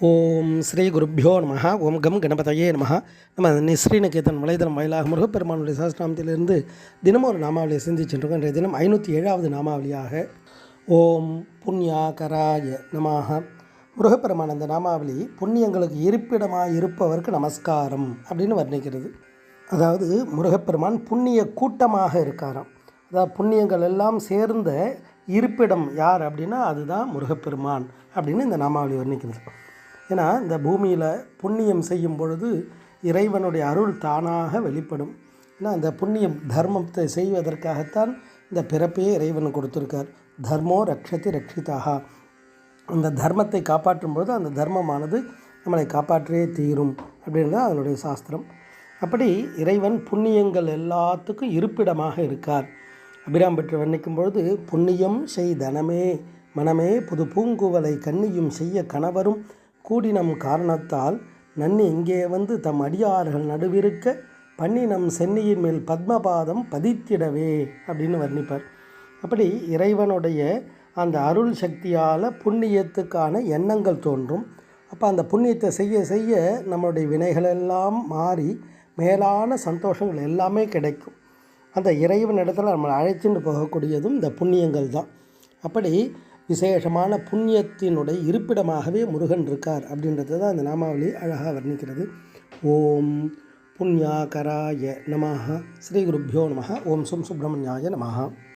ஓம் ஸ்ரீ குருப்பியோ நம ஓம் கம் கணபதையே நம நம்ம நிஸ்ரீநிகேதன் வலைதளம் வாயிலாக முருகப்பெருமானுடைய சாஸ்திராமத்திலிருந்து தினமும் ஒரு நாமாவளியை சிந்திச்சுருக்கோம் இன்றைய தினம் ஐநூற்றி ஏழாவது நாமாவளியாக ஓம் புண்ணியாகராய நமாக முருகப்பெருமான் அந்த நாமாவளி புண்ணியங்களுக்கு இருப்பிடமாக இருப்பவருக்கு நமஸ்காரம் அப்படின்னு வர்ணிக்கிறது. அதாவது முருகப்பெருமான் புண்ணிய கூட்டமாக இருக்காராம். அதாவது புண்ணியங்கள் எல்லாம் சேர்ந்த இருப்பிடம் யார் அப்படின்னா அதுதான் முருகப்பெருமான் அப்படின்னு இந்த நாமாவளி வர்ணிக்கிறது. ஏன்னா இந்த பூமியில் புண்ணியம் செய்யும் பொழுது இறைவனுடைய அருள் தானாக வெளிப்படும். ஏன்னா அந்த புண்ணியம் தர்மத்தை செய்வதற்காகத்தான் இந்த பிறப்பையே இறைவன் கொடுத்துருக்கார். தர்மோ ரக்ஷதி ரக்ஷிதாக அந்த தர்மத்தை காப்பாற்றும் பொழுது அந்த தர்மமானது நம்மளை காப்பாற்றியே தீரும் அப்படின்றது அதனுடைய சாஸ்திரம். அப்படி இறைவன் புண்ணியங்கள் எல்லாத்துக்கும் இருப்பிடமாக இருக்கார். அபிராம் பெற்று வர்ணிக்கும் பொழுது புண்ணியம் செய் தனமே மனமே புது பூங்குவலை கன்னியும் செய்ய கணவரும் கூடினம் காரணத்தால் நன்னி இங்கே வந்து தம் அடியார்கள் நடுவிருக்க பன்னினம் சென்னியின் மேல் பத்மபாதம் பதித்திடவே அப்படின்னு வர்ணிப்பார். அப்படி இறைவனுடைய அந்த அருள் சக்தியால் புண்ணியத்துக்கான எண்ணங்கள் தோன்றும். அப்போ அந்த புண்ணியத்தை செய்ய செய்ய நம்மளுடைய வினைகளெல்லாம் மாறி மேலான சந்தோஷங்கள் எல்லாமே கிடைக்கும். அந்த இறைவன் இடத்துல நம்மளை அழைச்சின்னு போகக்கூடியதும் இந்த புண்ணியங்கள் தான். அப்படி விசேஷமான புண்ணியத்தினுடைய இருப்பிடமாகவே முருகன் இருக்கார் அப்படின்றது தான் இந்த நாமாவளி அழகாக வர்ணிக்கிறது. ஓம் புண்ணியாகராய நமஹ. ஸ்ரீ குருப்பியோ நமஹ. ஓம் சும் சுப்பிரமணியாய நமஹ.